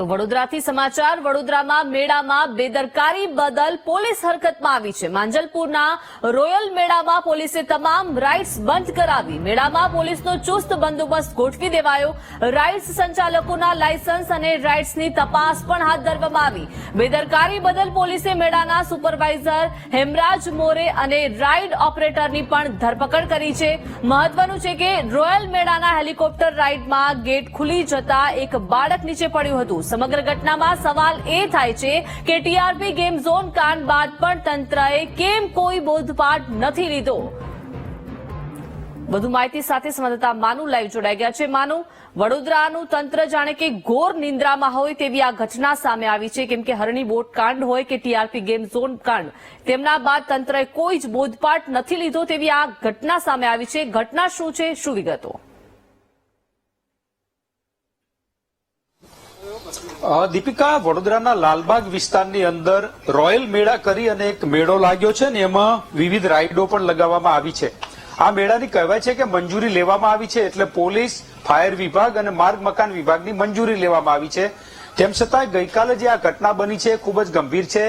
તો વડોદરાથી સમાચાર. વડોદરામાં મેળામાં બેદરકારી બદલ પોલીસ હરકતમાં આવી છે. માંજલપુરના રોયલ મેળામાં પોલીસે તમામ રાઇડ્સ બંધ કરાવી. મેળામાં પોલીસનો ચુસ્ત બંદોબસ્ત ગોઠવી દેવાયો. રાઇડ્સ સંચાલકોના લાયસન્સ અને રાઇડ્સની તપાસ પણ હાથ ધરવામાં આવી. બેદરકારી બદલ પોલીસે મેળાના સુપરવાઇઝર હેમરાજ મોરે અને રાઇડ ઓપરેટરની પણ ધરપકડ કરી છે. મહત્વનું છે કે રોયલ મેળાના હેલિકોપ્ટર રાઇડમાં ગેટ ખુલી જતા એક બાળક નીચે પડ્યું હતું. સમગ્ર ઘટનામાં સવાલ એ થાય છે કે ટીઆરપી ગેમ ઝોન કાંડ બાદ પણ તંત્રએ કેમ કોઈ બોધપાઠ નથી લીધો? વધુ માહિતી સાથે સંવાદદાતા માનુ લાઈવ જોડાઈ ગયા છે. માનુ, વડોદરાનું તંત્ર જાણે કે ઘોર નિંદ્રામાં હોય તેવી આ ઘટના સામે આવી છે. કેમ કે હરણી બોટ કાંડ હોય કે ટીઆરપી ગેમ ઝોન કાંડ, તેમના બાદ તંત્રએ કોઈ જ બોધપાઠ નથી લીધો તેવી આ ઘટના સામે આવી છે. ઘટના શું છે? શું વિગતો? દીપિકા, વડોદરાના લાલબાગ વિસ્તારની અંદર રોયલ મેળા કરી અને એક મેળો લાગ્યો છે ને એમાં વિવિધ રાઇડો પણ લગાવવામાં આવી છે. આ મેળાની કહેવાય છે કે મંજૂરી લેવામાં આવી છે એટલે પોલીસ, ફાયર વિભાગ અને માર્ગ મકાન વિભાગની મંજૂરી લેવામાં આવી છે. તેમ છતાં ગઈકાલે જે આ ઘટના બની છે ખૂબ જ ગંભીર છે.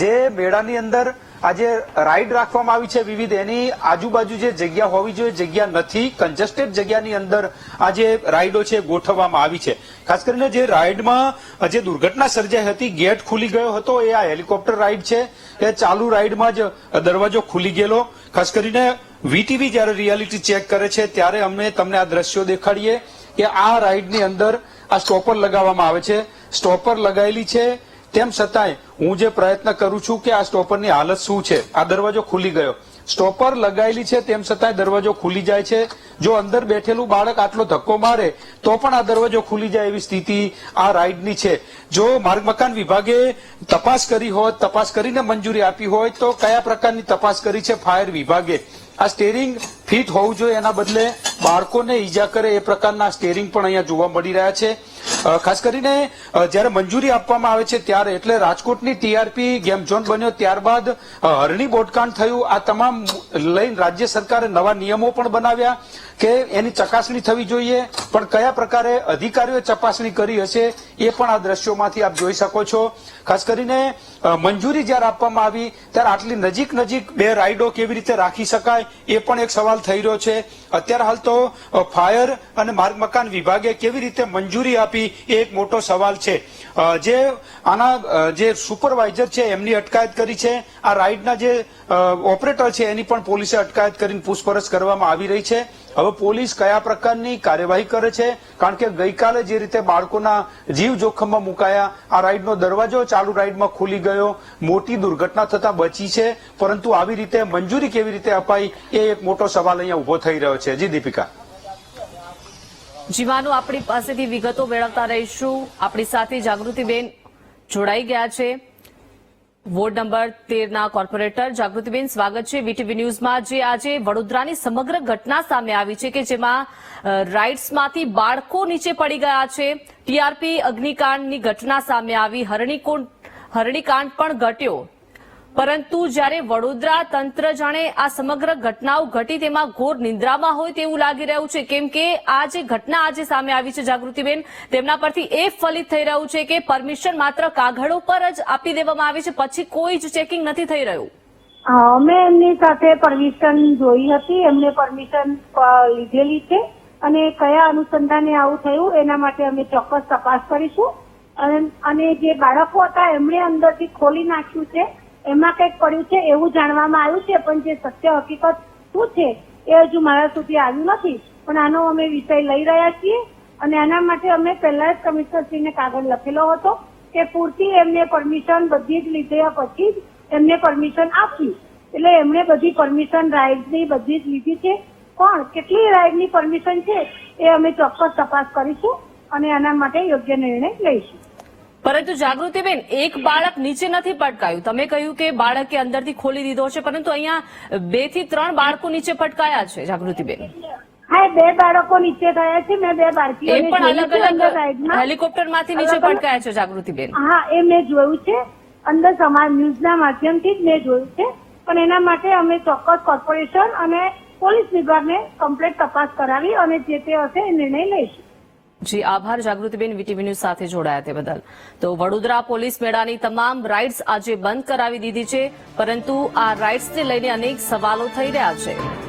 જે મેળાની અંદર આજે રાઈડ રાખવામાં આવી છે વિવિધ. એની આજુબાજુ જે જગ્યા હોવી જોઈએ, જગ્યા નથી. કન્જેસ્ટેડ જગ્યાની અંદર આ જે રાઈડો છે ગોઠવવામાં આવી છે. ખાસ કરીને જે રાઈડમાં જે દુર્ઘટના સર્જાઈ હતી, ગેટ ખુલી ગયો હતો. એ આ હેલિકોપ્ટર રાઈડ છે. એ ચાલુ રાઈડમાં જ દરવાજો ખુલી ગયેલો. ખાસ કરીને વીટીવી જ્યારે રિયાલિટી ચેક કરે છે, ત્યારે અમે તમને આ દ્રશ્યો દેખાડીએ કે આ રાઈડની અંદર આ સ્ટોપર લગાવવામાં આવે છે. સ્ટોપર લગાવેલી છે. તેમ છતાંય હું જે પ્રયત્ન કરું છું કે આ સ્ટોપરની હાલત શું છે? આ દરવાજો ખુલી ગયો. સ્ટોપર લગાયેલી છે, તેમ છતાંય દરવાજો ખુલી જાય છે. જો અંદર બેઠેલું બાળક આટલો ધક્કો મારે, તો પણ આ દરવાજો ખુલી જાય એવી સ્થિતિ આ રાઈડની છે. જો માર્ગ મકાન વિભાગે તપાસ કરી હોત, તપાસ કરીને મંજૂરી આપી હોય તો કયા પ્રકારની તપાસ કરી છે ફાયર વિભાગે? આ સ્ટેરિંગ ફિટ હોવું જોઈએ, એના બદલે બાળકોને ઈજા કરે એ પ્રકારના સ્ટેરિંગ પણ અહીંયા જોવા મળી રહ્યા છે. ખાસ કરીને જ્યારે મંજૂરી આપવામાં આવે છે ત્યારે, એટલે રાજકોટની ટીઆરપી ગેમ ઝોન બન્યો ત્યારબાદ હરણી બોટકાંડ થયું. આ તમામ લઈને રાજ્ય સરકારે નવા નિયમો પણ બનાવ્યા કે એની ચકાસણી થવી જોઈએ. પણ કયા પ્રકારે અધિકારીઓએ ચકાસણી કરી હશે એ પણ આ દ્રશ્યોમાંથી આપ જોઈ શકો છો. ખાસ કરીને મંજૂરી જ્યારે આપવામાં આવી, ત્યારે આટલી નજીક નજીક બે રાઇડો કેવી રીતે રાખી શકાય એ પણ એક સવાલ થઈ રહ્યો છે. અત્યારે હાલ તો ફાયર અને માર્ગ મકાન વિભાગે કેવી રીતે મંજૂરી આપી એ એક મોટો સવાલ છે. જે આના જે સુપરવાઇઝર છે એમની અટકાયત કરી છે. આ રાઇડના જે ઓપરેટર છે એની પણ પોલીસે અટકાયત કરીને પૂછપરછ કરવામાં આવી રહી છે. હવે પોલીસ કયા પ્રકારની કાર્યવાહી કરે છે? કારણ કે ગઈકાલે જે રીતે બાળકોના જીવ જોખમમાં મુકાયા, આ રાઇડનો દરવાજો ચાલુ રાઇડમાં ખુલી ગયો. મોટી દુર્ઘટના થતા બચી છે. પરંતુ આવી રીતે મંજૂરી કેવી રીતે અપાઈ એ એક મોટો સવાલ અહીંયા ઊભો થઈ રહ્યો છે. જી, દીપિકા. જીવાનું, આપણી પાસેથી વિગતો મેળવતા રહીશું. આપણી સાથે જાગૃતિબેન જોડાઈ ગયા છે. વોર્ડ નંબર તેરના કોર્પોરેટર. જાગૃતિબેન, સ્વાગત છે વીટીવી ન્યૂઝમાં. જે આજે વડોદરાની સમગ્ર ઘટના સામે આવી છે કે જેમાં રાઇડ્સમાંથી બાળકો નીચે પડી ગયા છે. ટીઆરપી અગ્નિકાંડની ઘટના સામે આવી. હરણીકોટ હરણીકાંડ પણ ઘટ્યો. પરંતુ જ્યારે વડોદરા તંત્ર જાણે આ સમગ્ર ઘટનાઓ ઘટી તેમાં ઘોર નિંદ્રામાં હોય તેવું લાગી રહ્યું છે. કેમ કે આ જે ઘટના આજે સામે આવી છે જાગૃતિબેન, તેમના પરથી એ ફલિત થઈ રહ્યું છે કે પરમિશન માત્ર કાગળો પર જ આપી દેવામાં આવી છે. પછી કોઈ જ ચેકિંગ નથી થઈ રહ્યું. અમે એમની સાથે પરમિશન જોઈ હતી. એમને પરમિશન લીધેલી છે અને કયા અનુસંધાને આવું થયું એના માટે અમે ચોક્કસ તપાસ કરીશું. અને જે બાળકો હતા એમણે અંદરથી ખોલી નાખ્યું છે. એમાં કંઈક પડ્યું છે એવું જાણવામાં આવ્યું છે, પણ જે સત્ય હકીકત શું છે એ હજુ મારા સુધી આવ્યું નથી. પણ આનો અમે વિષય લઈ રહ્યા છીએ અને આના માટે અમે પહેલા જ કમિશનરશ્રીને કાગળ લખેલો હતો કે પૂરતી એમને પરમિશન બધી જ લીધા પછી જ એમને પરમિશન આપી એટલે એમણે બધી પરમિશન રાઇડની બધી જ લીધી છે. પણ કેટલી રાઇડની પરમિશન છે એ અમે ચોક્કસ તપાસ કરીશું અને આના માટે યોગ્ય નિર્ણય લઈશું. પરંતુ જાગૃતિબેન એક બાળક નીચે નથી પટકાયું. તમે કહ્યું કે બાળકે અંદરથી ખોલી દીધો છે પરંતુ અહીંયા બેથી ત્રણ બાળકો નીચે પટકાયા છે જાગૃતિબેન હા બે બાળકો નીચે ગયા છે મેં બે એ પણ અલગ અલગ હેલિકોપ્ટરમાંથી નીચે પટકાયા છે જાગૃતિબેન હા એ મેં જોયું છે અંદર સમાજ ન્યૂઝના માધ્યમથી જ મેં જોયું છે પણ એના માટે અમે ચોક્કસ કોર્પોરેશન અને પોલીસ વિભાગને કમ્પ્લેટ તપાસ કરાવી અને જે તે હશે એ નિર્ણય લઈશું. જી, આભાર. જાગૃતિબેન વીટીવી ન્યૂઝ સાથે જોડાયા તે બદલ. તો વડોદરા પોલીસ મેળાની તમામ રાઇડ્સ આજે બંધ કરાવી દીધી છે, પરંતુ આ રાઇડ્સને લઈને અનેક સવાલો થઈ રહ્યા છે.